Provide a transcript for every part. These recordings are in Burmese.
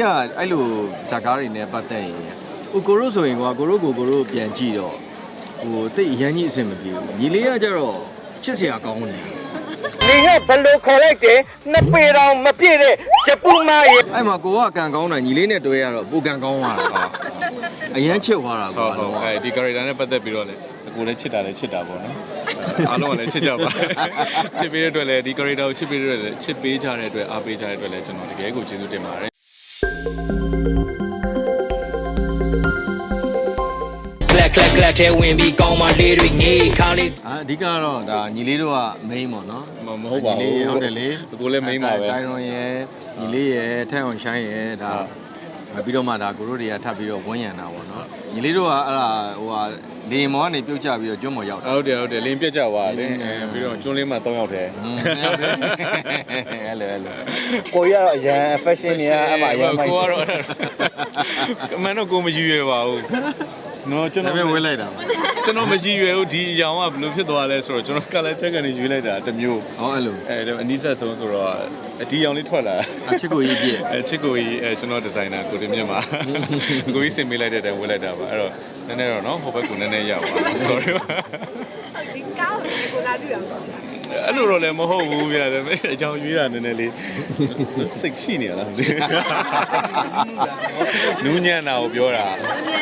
ကအဲ့လိုဇာကားတွေနဲ့ပတ်သက်ရင်ဟိုကိုရိုဆိုရင်ကွာကိုရိုကိုကိုရိုပြန်ကြည့်တော့ဟိုတိတ်အရန်ကြီးအဆင်မပြေဘူးညီလေးကကြတော့ချစ်စရာကောင်းတယ်နေကဘယ်လိုခေါ်လိုက်တယ်နှစ်ပေတောင်မပြည့်တဲ့ဂျပူမာရေအဲ့မှာကိုကကံကောင်းတာညီလေးနဲ့တွဲရတော့ပိုကံကောင်းသွားတာအရန်ချစ်သွားတာဟုကွာတ်ဟုတ်အဲဒီ character နဲ့ပတ်သက်ပြီးတော့လေအကိုလည်းချစ်တာလည်းချစ်တာပေါ့နော်အားလုံးကလည်းချစ်ကြပါချစ်ပေးတဲ့အတွက်လည်းဒီ character ကိုချစ်ပေးတဲ့အတွက်လည်းချစ်ပေးကြတဲ့အတွက်အားပေးကြတဲ့အတွက်လည်းကျွန်တော်တကယ်ကိုကျေးဇူးတင်ပါတယ် ကလက်ကလက်ကလက်ထဲဝင်ပြီးကောင်းမလေးတွေငေးခါလေးအာအဓိကတော့ဒါညီလေးတို့က main ပေါ့နော်မမဟုတ်ပါဘူးညီလေးဟုတ်တယ်လေအကိုလည်း main ပါပဲတိုင်းရွန်ရဲ့ညီလေးရဲ့ထက်အောင်ရှိုင်းရဲ့ဒါပြီးတော့မှဒါကိုတို့တွေကထပ်ပြီးတော့ဝန်းရံတာပေါ့နော်ညီလေးတို့ကအဲ့ဒါဟိုဟာလေရင်မောကနေပြုတ်ကြပြီးတော့ကျွတ်မော်ရောက်တာဟုတ်တယ်ဟုတ်တယ်လင်းပြက်ကြပါလေလင်းပြက်အဲပြီးတော့ကျွန်းလေးမှာ၃ယောက်တည်းอืมဟုတ်တယ်အဲ့လိုအဲ့လိုကိုကြီးကတော့အရန် fashion တွေကအဲ့မှာအရန်မိုက်ကိုကတော့ကမန်တော့ကိုမယူရပါဘူး နော်ကျွန်ဒါတော်ပေမဲ့ဝေးလိုက်တာပါကျွန်တော်မကြည့်ရွယ်ဘူးဒီအရောင်ကဘယ်လိုဖြစ်သွားလဲဆိုတော့ကျွန်တော် color check ကနေရွေးလိုက်တာတစ်မျိုးဟောအဲ့လိုအဲဒါအနီးဆက်ဆုံးဆိုတော့အဒီရောင်လေးထွက်လာအချစ်ကိုကြီးပြည့်အဲချစ်ကိုကြီးအဲကျွန်တော်ဒီဇိုင်နာကိုတင်မြတ်မှာကိုကြီးစင်ပေးလိုက်တဲ့အတိုင်းဝေးလိုက်တာပါအဲ့တော့နည်းနည်းတော့နော်ဟိုဘက်ကနည်းနည်းရောက်ပါ sorry ပါဒီကောင်းကိုကိုလာကြည့်အောင် အဲ့လိုတော့လည်းမဟုတ်ဘူးဗျာဒါပေမဲ့အကြောင်းရွေးတာနည်းနည်းလေးစိတ်ရှိနေရလားမသိဘူးနူးညံ့တာကိုပြောတာ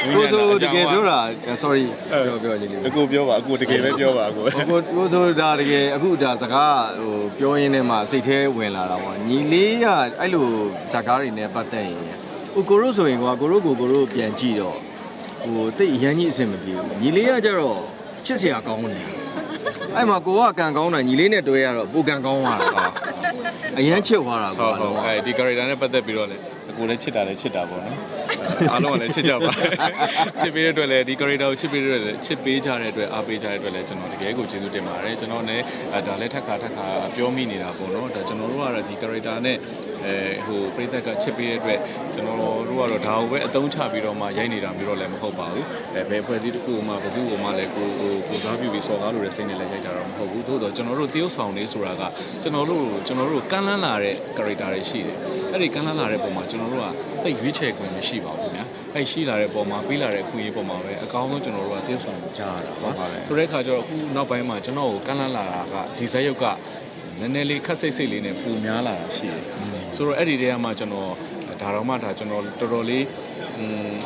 နူးကိုညံ့တာဆိုအတကြောင်းကယ်ပြောတာ sorry အဲပြောပြောညီလေးအကိုပြောပါအကိုတကယ်ပဲပြောပါအကိုကိုကိုဆိုဒါတကယ်အခုဒါစကားဟိုပြောရင်းနဲ့မှစိတ်ထဲဝင်လာတာပေါ့ညီလေးကအဲ့လိုဇာကားတွေနဲ့ပတ်သက်ရင်ဟိုကိုရိုဆိုရင်ကွာကိုရိုကိုကိုရိုပြန်ကြည့်တော့ဟိုတိတ်အရန်ကြီးအဆင်မပြေဘူးညီလေးကကြတော့ချစ်စရာကောင်းတယ် အဲ့မှာကိုကကံကောင်းတာညီလေးနဲ့တွဲရတော့ပိုကံကောင်းသွားတာအရန်ချစ်သွားတာကွာဟုတ်ဟုတ်အဲဒီ character နဲ့ပတ်သက်ပြီးတော့လေအကိုလည်းချစ်တာလည်းချစ်တာပေါ့နော်အားလုံးကလည်းချစ်ကြပါချစ်ပေးတဲ့အတွက်လည်းဒီ character ကိုချစ်ပေးတဲ့အတွက်လည်းချစ်ပေးကြတဲ့အတွက်အားပေးကြတဲ့အတွက်လည်းကျွန်တော်တကယ်ကိုကျေးဇူးတင်ပါတယ်ကျွန်တော်လည်းအဲဒါလည်းထက်ခါထက်ခါပြောမိနေတာပေါ့နော်ဒါကျွန်တော်တို့ကတော့ဒီ character နဲ့အဲဟိုပြိသက်ကချစ်ပေးတဲ့အတွက်ကျွန်တော်တို့ကတော့ဒါကိုပဲအသုံးချပြီးတော့မှရိုက်နေတာမျိုးတော့လည်းမဟုတ်ပါဘူးအဲဘယ်ဖွဲ့စည်းတစ်ခုမှဘယ်သူ့ကိုမှလည်းကိုဟိုကိုစားပြုပြီးစော်ကားလို့တဲ့စိတ်နဲ့လည်းရိုက်တာတော့မဟုတ်ဘူးသို့တော့ကျွန်တော်တို့တရုပ်ဆောင်နေဆိုတာကကျွန်တော်တို့ကျွန်တော်တို့ကမ်းလှမ်းလာတဲ့ character တွေရှိတယ်အဲ့ဒီကမ်းလှမ်းလာတဲ့ပုံမှာကျွန်တော်တို့ကသိရွေးချယ်ခွင့်မရှိပါဘူးဗျာအဲ့ရှိလာတဲ့ပုံမှာပေးလာတဲ့အခွင့်အရေးပုံမှာပဲအကောင်းဆုံးကျွန်တော်တို့ကတရုပ်ဆောင်ကိုကြားရတာပါဆိုတဲ့အခါကျတော့အခုနောက်ပိုင်းမှာကျွန်တော်ကိုကမ်းလှမ်းလာတာကဒီဇက်ရုပ်ကနည်းနည်းလေးခက်စိတ်စိတ်လေးနဲ့ပူများလာတာရှိတယ်ဆိုတော့အဲ့ဒီတည်းကမှကျွန်တော်ဒါတော့မှဒါကျွန်တော်တော်တော်လေးอืม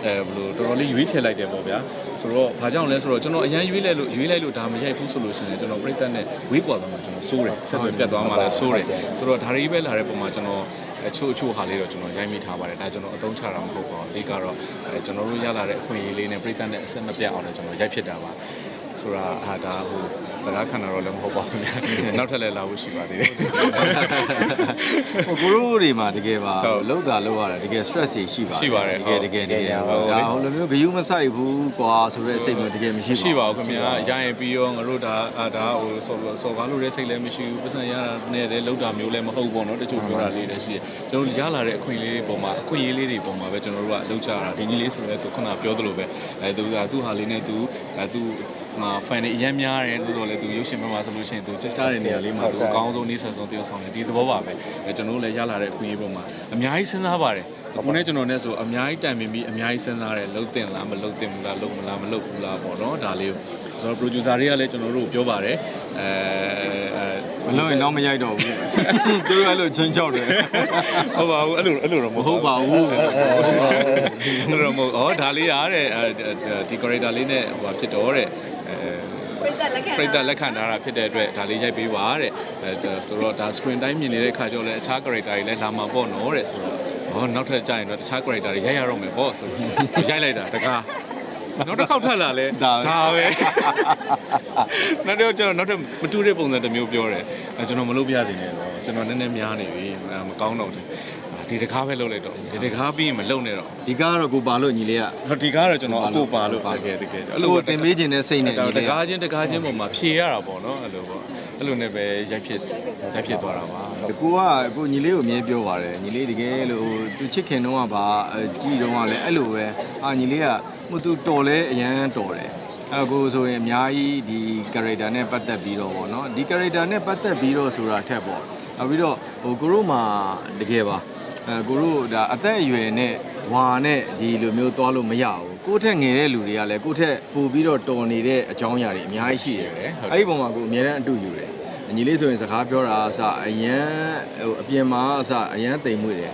အဲဘယ်လိုတော်တော်လေးရွေးချယ်လိုက်တယ်ပေါ့ဗျာဆိုတော့ဘာကြောင့်လဲဆိုတော့ကျွန်တော်အရန်ရွေးလိုက်လို့ရွေးလိုက်လို့ဒါမရိုက်ဘူးဆိုလို့ရှိရင်ကျွန်တော်ပြိတ္တနဲ့ဝေးကွာသွားမှာကျွန်တော်စိုးတယ်ဆက်သွယ်ပြတ်သွားမှာလည်းစိုးတယ်ဆိုတော့ဒါရီပဲလာတဲ့ပုံမှာကျွန်တော်အချို့အချို့ဟာလေးတော့ကျွန်တော်ရိုက်မိထားပါတယ်ဒါကျွန်တော်အသုံးချတာမဟုတ်ပါဘူးအဓိကတော့အဲကျွန်တော်တို့ရလာတဲ့အခွင့်အရေးလေးနဲ့ပြိတ္တနဲ့အဆက်မပြတ်အောင်လည်းကျွန်တော်ရိုက်ဖြစ်တာပါ ဆိုတာဟာဒါဟိုစကားခဏတော့လည်းမဟုတ်ပါဘူး။နောက်ထပ်လည်းလာဖို့ရှိပါသေးတယ်။ဟို group တွေမှာတကယ်ပါလောက်တာလောက်ရတာတကယ် stress တွေရှိပါတယ်။ရှိပါတယ်။တကယ်တကယ်တကယ်ဟိုဒါဟိုလိုမျိုးဂယုမဆိုင်ဘူးကွာဆိုတဲ့စိတ်မျိုးတကယ်မရှိပါဘူး။ရှိပါဘူးခင်ဗျာ။ရရင်ပြီးရောငါတို့ဒါဒါဟိုဆော်ဆော်ကားလို့တဲ့စိတ်လည်းမရှိဘူး။ပတ်စံရတာနဲ့လည်းလောက်တာမျိုးလည်းမဟုတ်ဘူးပေါ့နော်။တချို့ပြောတာလေးလည်းရှိတယ်။ကျွန်တော်ရလာတဲ့အခွင့်အရေးတွေပုံမှာအခွင့်အရေးလေးတွေပုံမှာပဲကျွန်တော်တို့ကလောက်ကြတာ။ဒီကြီးလေးဆိုလည်းသူခုနပြောသလိုပဲအဲသူကသူ့ဟာလေးနဲ့သူအဲသူ မှာ fan တွေအများများတယ်လို့တော့လေသူရုပ်ရှင်ဘက်မှာဆိုလို့ရှိရင်သူကြားတဲ့နေရာလေးမှာသူအကောင်းဆုံးနေဆက်ဆုံးတယောက်ဆောင်တယ်ဒီသဘောပါပဲအဲကျွန်တော်တို့လည်းရလာတဲ့အခွင့်အရေးပုံမှာအများကြီးစဉ်းစားပါတယ်အခုနဲ့ကျွန်တော်နဲ့ဆိုအများကြီးတိုင်ပင်ပြီးအများကြီးစဉ်းစားတယ်လှုပ်တင်လားမလှုပ်တင်ဘူးလားလှုပ်မလားမလှုပ်ဘူးလားပေါ့နော်ဒါလေးကိုဆိုတော့ producer တွေကလည်းကျွန်တော်တို့ပြောပါတယ်အဲ အဲမလို့ရင်တော့မရိုက်တော့ဘူးသူတို့အဲ့လိုချင်းချောက်တယ်ဟုတ်ပါဘူးအဲ့လိုအဲ့လိုတော့မမဟုတ်ဟုတ်ပါဘူးအဲ့လိုတော့မဟုတ်ဩဒါလေးရတဲ့ဒီ character လေးနဲ့ဟိုဖြစ်တော့တဲ့အဲပြိတ္တလက်ခံပြိတ္တလက်ခံထားတာဖြစ်တဲ့အတွက်ဒါလေးရိုက်ပေးပါတဲ့အဲဒါဆိုတော့ဒါ screen တိုင်းမြင်နေတဲ့ခါကျတော့လည်းအခြား character တွေလည်းလာမှာပေါ့နော်တဲ့ဆိုတော့ဟောနောက်ထပ်ကြာရင်တော့တခြား character တွေရိုက်ရတော့မယ်ပေါ့ဆိုတော့ရိုက်လိုက်တာတကား နောက်တစ်ခေါက်ထပ်လာလဲဒါပဲနောက်တော့ကျွန်တော်နောက်ထပ်မတူတဲ့ပုံစံတစ်မျိုးပြောတယ်အဲကျွန်တော်မလုပ်ပြစေနဲ့တော့ကျွန်တော်နည်းနည်းများနေပြီအဲမကောင်းတော့ဘူး ဒီတကားပဲလုပ်လိုက်တော့ဒီတကားပြီးရင်မလုပ်နဲ့တော့ဒီကားကတော့ကိုပါလို့ညီလေးကဟောဒီကားကတော့ကျွန်တော်အကိုပါလို့တကယ်တကယ်အဲ့လိုတင်ပေးခြင်းနဲ့စိတ်နဲ့ဒါညီတလေးကကားချင်းတကားချင်းပုံမှာဖြေရတာပေါ့နော်အဲ့လိုပေါ့အဲ့လိုနဲ့ပဲရိုက်ဖြစ်ရိုက်ဖြစ်သွားတာပါဒီကိုကကိုညီလေးကိုအမြဲပြောပါတယ်ညီလေးတကယ်လို့သူချစ်ခင်တော့ကပါအဲကြည်တော့ကလည်းအဲ့လိုပဲအာညီလေးကဟိုသူတော်လဲအရန်တော်တယ်အဲ့ကိုဆိုရင်အများကြီးဒီ character နဲ့ပတ်သက်ပြီးတော့ဗောနော်ဒီ character နဲ့ပတ်သက်ပြီးတော့ဆိုတာထက်ပေါ့နောက်ပြီးတော့ဟိုကိုရိုမှာတကယ်ပါ အဲကိုတို့ဒါအသက်အရွယ်နဲ့ဝါနဲ့ဒီလိုမျိုးသွားလို့မရဘူးကိုယ့်ထက်ငယ်တဲ့လူတွေကလည်းကိုယ့်ထက်ပိုပြီးတော့တော်နေတဲ့အကြောင်းအရာတွေအများကြီးရှိတယ်ဟုတ်တယ်အဲ့ဒီပုံမှာကိုအများနဲ့အတူယူတယ်ညီလေးဆိုရင်စကားပြောတာအစအရန်ဟိုအပြင်မှာအစအရန်တိမ်မွေ့တယ်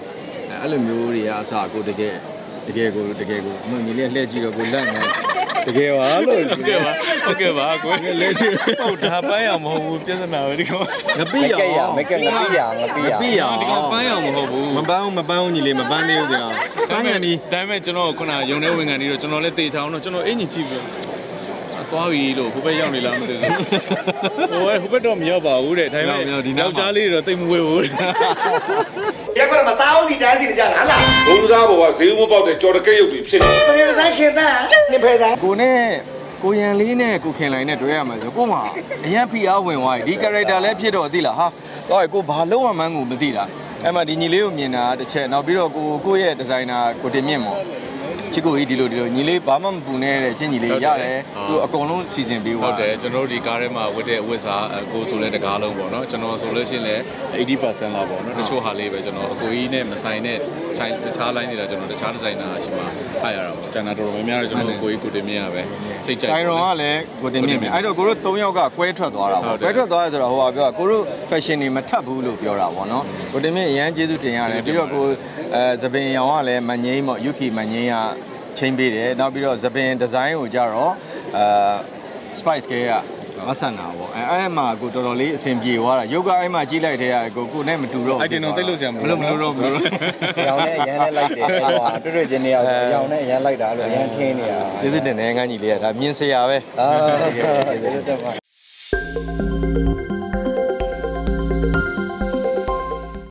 အဲအဲ့လိုမျိုးတွေကအစကိုတကယ်တကယ်ကိုတကယ်ကိုအမညီလေးကလှည့်ကြည့်တော့ကိုလက်နေ တကယ်ပါလို့ဟုတ်ကဲ့ပါဟုတ်ကဲ့ပါကိုလဲချင်ဟုတ်ဒါပန်းရမဟုတ်ဘူးပြဿနာပဲဒီကောင်ငပိမရကက်ရမကက်ငပိရငပိရငပိရဒီကောင်ပန်းရမဟုတ်ဘူးမပန်းဘူးမပန်းဘူးညီလေးမပန်းသေးဘူးကြာပန်းကန်ဒီဒါပေမဲ့ကျွန်တော်ခုနရုံထဲဝင်ကန်ပြီးတော့ကျွန်တော်လည်းတေချာအောင်တော့ကျွန်တော်အင်ကြီးကြည့်ပြီး သွားပြီလို့ဟိုဘက်ရောက်နေလားမသိဘူးဟိုဟိုဘက်တော့မရောက်ပါဘူးတဲ့ဒါပေမဲ့ယောက်ျားလေးတွေတော့တိတ်မဝဲဘူးရက်ကွက်မှာစားအောင်စီတန်းစီကြလားလားဘုံသားဘောကဈေးမပေါက်တဲ့ကြော်တကက်ရုပ်တွေဖြစ်နေပရိသတ်ခင်တန်းနိဖေသားကိုနဲ့ကိုရန်လေးနဲ့ကိုခင်လိုင်းနဲ့တွေ့ရမှာဆိုကိုမှအရင်ဖိအားဝင်သွားပြီဒီ character လည်းဖြစ်တော့သိလားဟာတော့ကိုဘာလုံးဝမှန်းကိုမသိတာအဲ့မှာဒီညီလေးကိုမြင်တာတစ်ချက်နောက်ပြီးတော့ကိုကိုရဲ့ designer ကိုတင်မြင့်မော် ချစ်ကိုကြီးဒီလိုဒီလိုညီလေးဘာမှမပူနေတဲ့ချင်းညီလေးရတယ်သူအကုန်လုံးစီစဉ်ပေးဟုသွားတ်တယ်ကျွန်တော်တို့ဒီကားထဲမှာဝတ်တဲ့ဝတ်စားအကိုဆိုလဲတကားလုံးပေါ့နော်ကျွန်တော်ဆိုလို့ရှိရင်လည်း80%လောက်ပေါ့နော်တချို့ဟာလေးပဲကျွန်တော်အကိုကြီးနဲ့မဆိုင်တဲ့ချိုင်းတခြား line နေတာကျွန်တော်တခြားဒီဇိုင်နာရှိမှဖတ်ရတာပေါ့ကျန်တာတော်တော်များများတော့ကျွန်တော်အကိုကြီးကိုတင်မြင်ရပဲစိတ်ကြိုက်တိုင်ရွန်ကလည်းကိုတင်မြင့်မယ်အဲ့တော့ကိုတို့၃ယောက်ကကွဲထွက်သွားတာဟုပေါ့တ်တယ်ကွဲထွက်သွားရဆိုတော့ဟိုကပြောကိုတို့ fashion တွေမထပ်ဘူးလို့ပြောတာပေါ့နော်ကိုတင်မြင့်အရန်ကျေးဇူးတင်ရတယ်ပြီးတော့ကိုအဲသပင်ရောင်ကလည်းမငိမ့်ပေါ့ Yuki မငိမ့်ကချိန်ပေးတယ်နောက်ပြီးတော့သပင်ဒီဇိုင်းကိုကြတော့အဲ Spice Care ကမဆန်တာပေါ့အဲအဲ့မှာကိုတော်တော်လေးအဆင်ပြေသွားတာရုပ်ကအဲ့မှာကြီးလိုက်တဲ့ကကိုကိုနဲ့မတူတော့အဲ့တင်တော့တိတ်လို့ဆရာမမလို့မလို့တော့မလို့တော့ရောင်နဲ့အရန်နဲ့လိုက်တယ်ဟိုတွေ့တွေ့ချင်းနေရောက်ရောင်နဲ့အရန်လိုက်တာလို့အရန်ထင်းနေရကျေးဇူးတင်တယ်ငန်းကြီးလေးကဒါမြင်စရာပဲအာတကယ်တကယ်ကျေးဇူးတင်ပါ